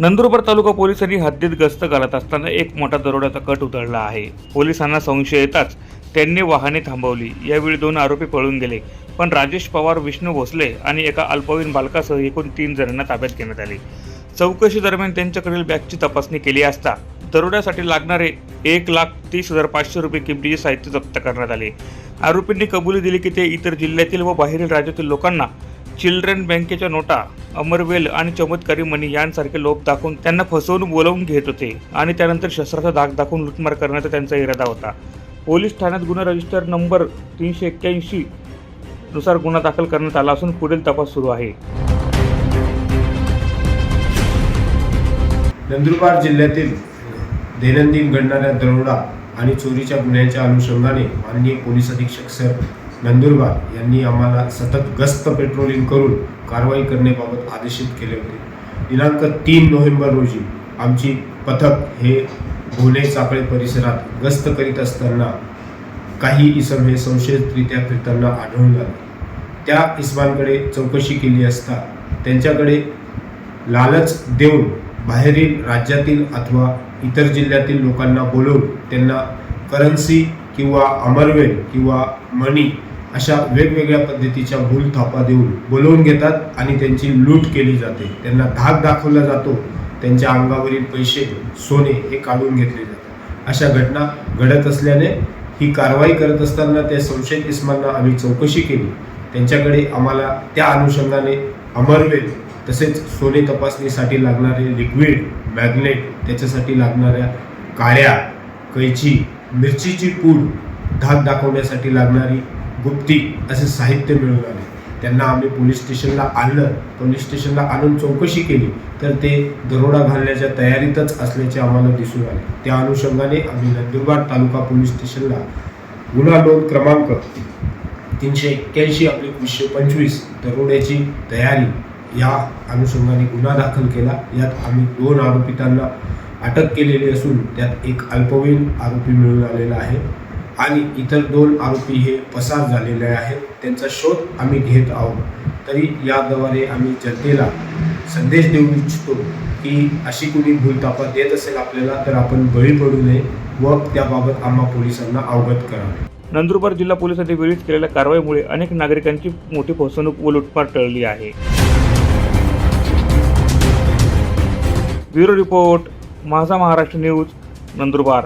नंदुरबार तालुका पोलिसांनी हद्दीत गस्त घालत असताना एक मोठा दरोड्याचा कट उधळला आहे. पोलिसांना संशय येताच त्यांनी वाहने थांबवली. यावेळी दोन आरोपी पळून गेले. पण राजेश पवार विष्णू भोसले आणि एका अल्पवयीन बालकासह एकूण तीन जणांना ताब्यात घेण्यात आले. चौकशी दरम्यान त्यांच्याकडील बॅगची तपासणी केली असता दरोड्यासाठी लागणारे एक लाख तीस हजार पाचशे रुपये किमतीचे साहित्य जप्त करण्यात आले. आरोपींनी कबुली दिली की ते इतर जिल्ह्यातील व बाहेरील राज्यातील लोकांना चिल्ड्रन बँकेच्या नोटा अमरवेल आणि चमत्कारी मनी यांसारखे लोप दाखवून त्यांना फसवून बोलवून घेत होते आणि त्यानंतर शस्त्राचा धाक दाखवून लुटमार करण्याचा त्यांचा इरादा होता. पोलीस ठाण्यात गुन्हा रजिस्टर नंबर तीनशे एक्क्याऐंशी नुसार गुन्हा दाखल करण्यात आला असून पुढील तपास सुरू आहे. नंदुरबार जिल्ह्यातील दैनंदिन घडणाऱ्या दरोडा आणि चोरीच्या गुन्ह्यांच्या अनुषंगाने माननीय पोलीस अधीक्षक सर नंदुरबार यांनी आम्हाला सतत गस्त पेट्रोलिंग करून कारवाई करण्याबाबत आदेशित केले होते. दिनांक तीन नोव्हेंबर रोजी आमची पथक हे भोले चाकळे परिसरात गस्त करीत असताना काही इसम हे संशयितरित्या फिरताना आढळून आले. त्या इसमांकडे चौकशी केली असता त्यांच्याकडे लालच देऊन बाहेरील राज्यातील अथवा इतर जिल्ह्यातील लोकांना बोलवून त्यांना करन्सी किंवा अमरवेल किंवा मनी अशा वेगवेगळ्या पद्धतीच्या भूल थापा देऊन बोलवून घेतात आणि त्यांची लूट केली जाते. त्यांना धाक दाखवला जातो. त्यांच्या अंगावरील पैसे सोने हे काढून घेतले जातात. अशा घटना घडत असल्याने ही कारवाई करत असताना त्या संशयित इस्मांना आम्ही चौकशी केली. त्यांच्याकडे आम्हाला त्या अनुषंगाने अमरवेल तसेच सोने तपासणीसाठी लागणारे लिक्विड मॅग्नेट त्याच्यासाठी लागणाऱ्या काळ्या कैची मिरचीची पूड धाक दाखवण्यासाठी लागणारी गुप्ती असे साहित्य मिळून आले. त्यांना आम्ही पोलीस स्टेशनला आणलं. पोलीस स्टेशनला आणून चौकशी केली. तर ते दरोडा घालण्याच्या तयारीतच असल्याचे आम्हाला दिसून आले. त्या अनुषंगाने आम्ही नंदुरबार तालुका पोलीस स्टेशनला गुन्हा नोंद क्रमांक तीनशे एक्क्याऐंशी आपली एकवीसशे पंचवीस दरोड्याची तयारी या अनुषंगाने गुन्हा दाखल केला. यात आम्ही दोन आरोपितांना अटक केलेली असून त्यात एक अल्पवयीन आरोपी मिळून आलेला आहे. आणि इतर दोन आरोपी हे पसार झालेले आहेत. त्यांचा शोध आम्ही घेत आहोत. तरी याद्वारे आम्ही जनतेला संदेश देऊ इच्छितो की अशी कुणी भूलतापा देत असेल आपल्याला तर आपण बळी पडू नये व त्याबाबत आम्हा पोलिसांना अवगत करावे. नंदुरबार जिल्हा पोलिसांनी वेळीच केलेल्या कारवाईमुळे अनेक नागरिकांची मोठी फसवणूक व लुटमार टळली आहे. ब्युरो रिपोर्ट माझा महाराष्ट्र न्यूज नंदुरबार.